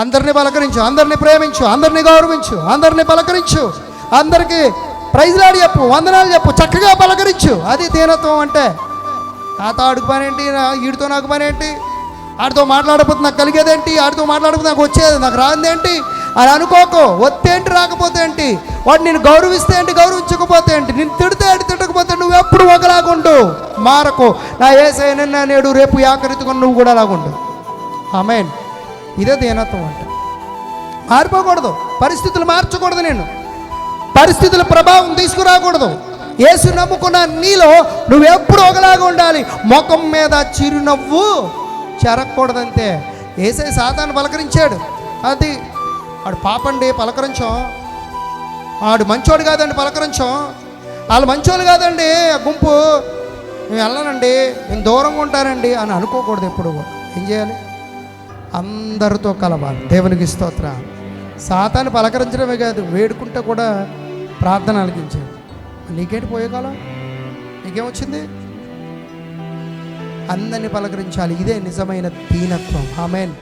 అందరిని పలకరించు అందరిని ప్రేమించు అందరినీ గౌరవించు అందరినీ పలకరించు. అందరికీ ప్రైజ్లాడి చెప్పు వందనాలు చెప్పు చక్కగా పలకరించు. అది దీనత్వం అంటే. తాత ఆడికి పని ఏంటి నా- వీడితో నాకు పని ఏంటి ఆడితో మాట్లాడకపోతే నాకు కలిగేదేంటి? ఆడితో మాట్లాడకపోతే నాకు వచ్చేది నాకు రాందేంటి అని అనుకోకు. వత్తేంటి రాకపోతే ఏంటి? వాడు నేను గౌరవిస్తే ఏంటి గౌరవించకపోతే ఏంటి? నేను తిడితే ఏంటి తిట్టకపోతే నువ్వు ఎప్పుడు ఒకలాగుండు మారకు. నా ఏసైనా నేడు రేపు యాకరితుకొని నువ్వు కూడా అలాగుండు. ఆమెన్. ఇదే దీనత్వం అంటే. మారిపోకూడదు. పరిస్థితులు మార్చకూడదు నేను. పరిస్థితుల ప్రభావం తీసుకురాకూడదు. ఏసు నమ్ముకున్న నీలో నువ్వెప్పుడు ఒకలాగా ఉండాలి. ముఖం మీద చిరునవ్వు చెరగకూడదంతే. ఏసే సాతాను పలకరించాడు. అది ఆడు పాపండి పలకరించం. ఆడు మంచోడు కాదండి పలకరించం. వాళ్ళు మంచోళ్ళు కాదండి. ఆ గుంపు నేను వెళ్ళనండి. నేను దూరంగా ఉంటానండి అని అనుకోకూడదు ఎప్పుడు. ఏం చేయాలి? అందరితో కలవాలి. దేవునికి స్తోత్ర సాతాన్ని పలకరించడమే కాదు వేడుకుంటే కూడా ప్రార్థన అలిగించాడు నీకేంటి పోయే కాలం? నీకేమొచ్చింది? అందరిని పలకరించాలి. ఇదే నిజమైన దీనత్వం. ఆమెన్.